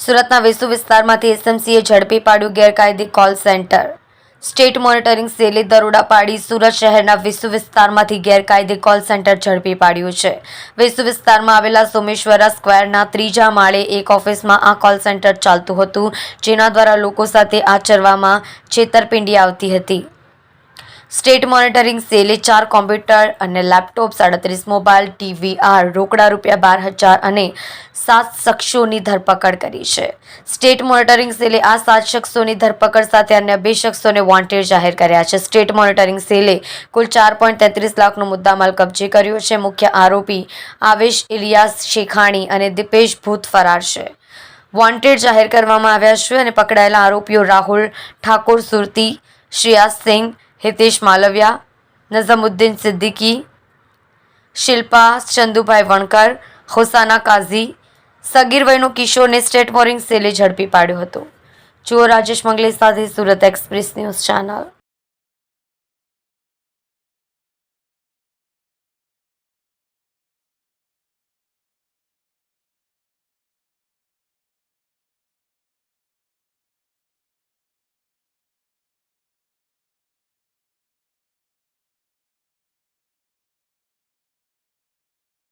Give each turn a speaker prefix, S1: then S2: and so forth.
S1: સુરતના વેસુ વિસ્તારમાંથી એસએમસીએ ઝડપી પાડ્યું ગેરકાયદે કોલ સેન્ટર સ્ટેટ મોનિટરિંગ સેલે દરોડા પાડી સુરત શહેરના વિસુ વિસ્તારમાંથી ગેરકાયદે કોલ સેન્ટર ઝડપી પાડ્યું છે. વિસુ વિસ્તારમાં આવેલા સોમેશ્વરા સ્ક્વેરના ત્રીજા માળે એક ઓફિસમાં આ કોલ સેન્ટર ચાલતું હતું, જેના દ્વારા લોકો સાથે આચરવામાં છેતરપિંડી આવતી હતી. સ્ટેટ મોનિટરિંગ સેલે ચાર કોમ્પ્યુટર અને લેપટોપ, સાડત્રીસ મોબાઈલ, ટીવીઆર, રોકડા રૂપિયા બાર હજાર અને સાત શખ્સોની ધરપકડ કરી છે. સ્ટેટ મોનિટરિંગ સેલે આ સાત શખ્સોની ધરપકડ સાથે અન્ય બે શખ્સોને વોન્ટેડ જાહેર કર્યા છે. સ્ટેટ મોનિટરિંગ સેલે કુલ ચાર પોઈન્ટ તેત્રીસ લાખનો મુદ્દામાલ કબજે કર્યો છે. મુખ્ય આરોપી આવેશ ઇલિયાસ શેખાણી અને દીપેશ ભૂત ફરાર છે. વોન્ટેડ જાહેર કરવામાં આવ્યા છે અને પકડાયેલા આરોપીઓ રાહુલ ઠાકોર, સુરતી, શ્રેયાસ સિંહ હિતેશ માલવિયા, નઝમુદ્દીન સિદ્દીકી, શિલ્પા ચંદુભાઈ વણકર, હોસાના કાઝી, સગીર વયનો કિશોરને સ્ટેટ મોરિંગ સેલે ઝડપી પાડ્યો હતો. જુઓ રાજેશ મંગલે સાથે સુરત એક્સપ્રેસ ન્યૂઝ ચેનલ.